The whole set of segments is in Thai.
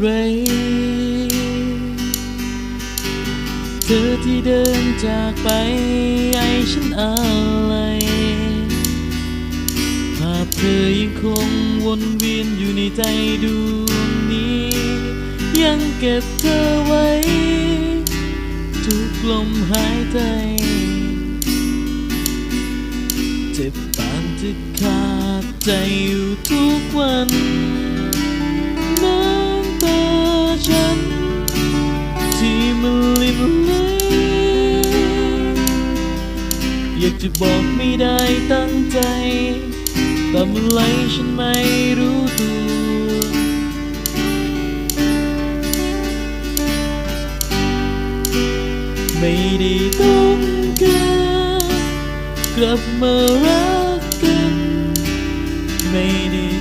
ไร เธอที่เดินจากไปไอฉันอะไรภาพเธอยังคงวนเวียนอยู่ในใจดวงนี้ ยังเก็บเธอไว้ ทุกลมหายใจ เจ็บปานจะขาดใจอยู่ทุกวัน มันลินไหลอยากจะบอกไม่ได้ตั้งใจแต่เมันไหลฉันไม่รู้ตัวไม่ได้ต้องการกลับมารักกันไม่ได้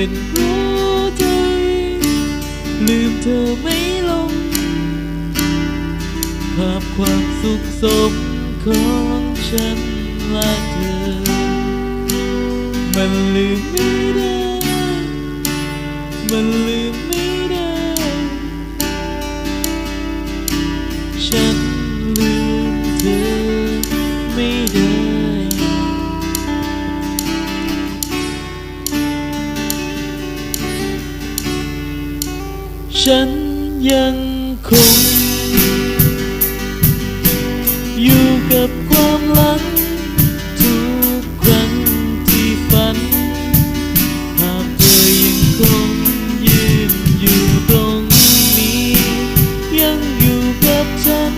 เป็นเพราะใจ ลืมเธอไม่ลง ภาพความสุขสมของฉันและเธอ มันลืมไม่ได้ มันลืมไม่ได้ ฉัน ฉันยังคง อยู่กับความหลัง ทุกครั้งที่ฝัน หากเธอยังคงยืนอยู่ตรงนี้ ยังอยู่กับฉัน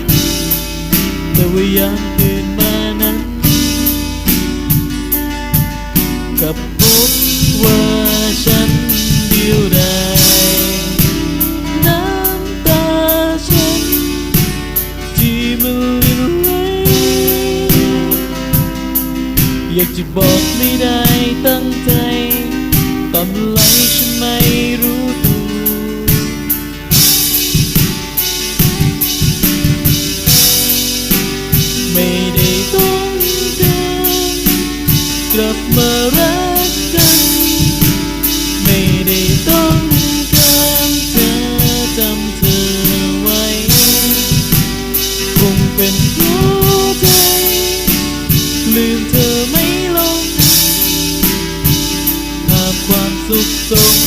แต่ว่ายามตื่นมานั้น กับ จะบอกไม่ได้ตั้งใจตำไหลฉันไม่รู้ตัวไม่ได้ต้องการกลับมารักกันไม่ได้ต้องการเธอจำเธอไว้คงเป็นเพราะใจลืมเธอ สุขสม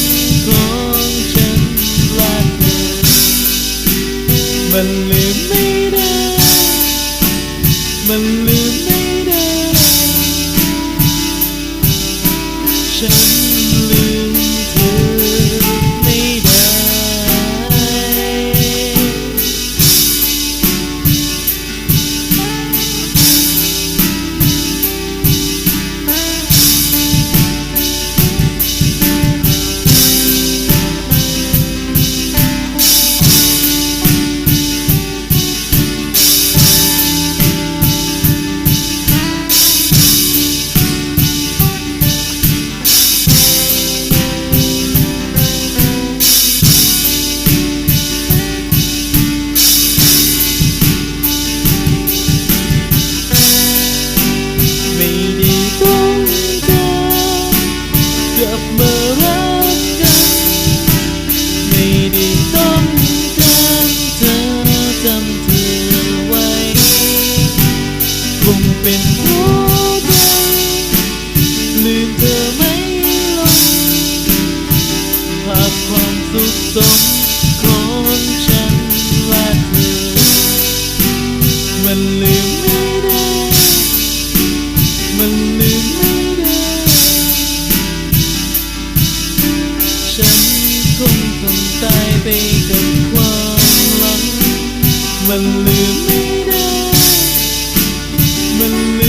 ของฉันและเธอมันลืมไม่ได้ มันลืมไม่ได้ ฉันลืม มารักกัน ไม่ได้ต้องการเธอจำเธอไว้ คงเป็นเพราะใจลืมเธอไม่ลงภาพความสุขสมของฉันและเธอมันลื ลืมไม่ได้มัน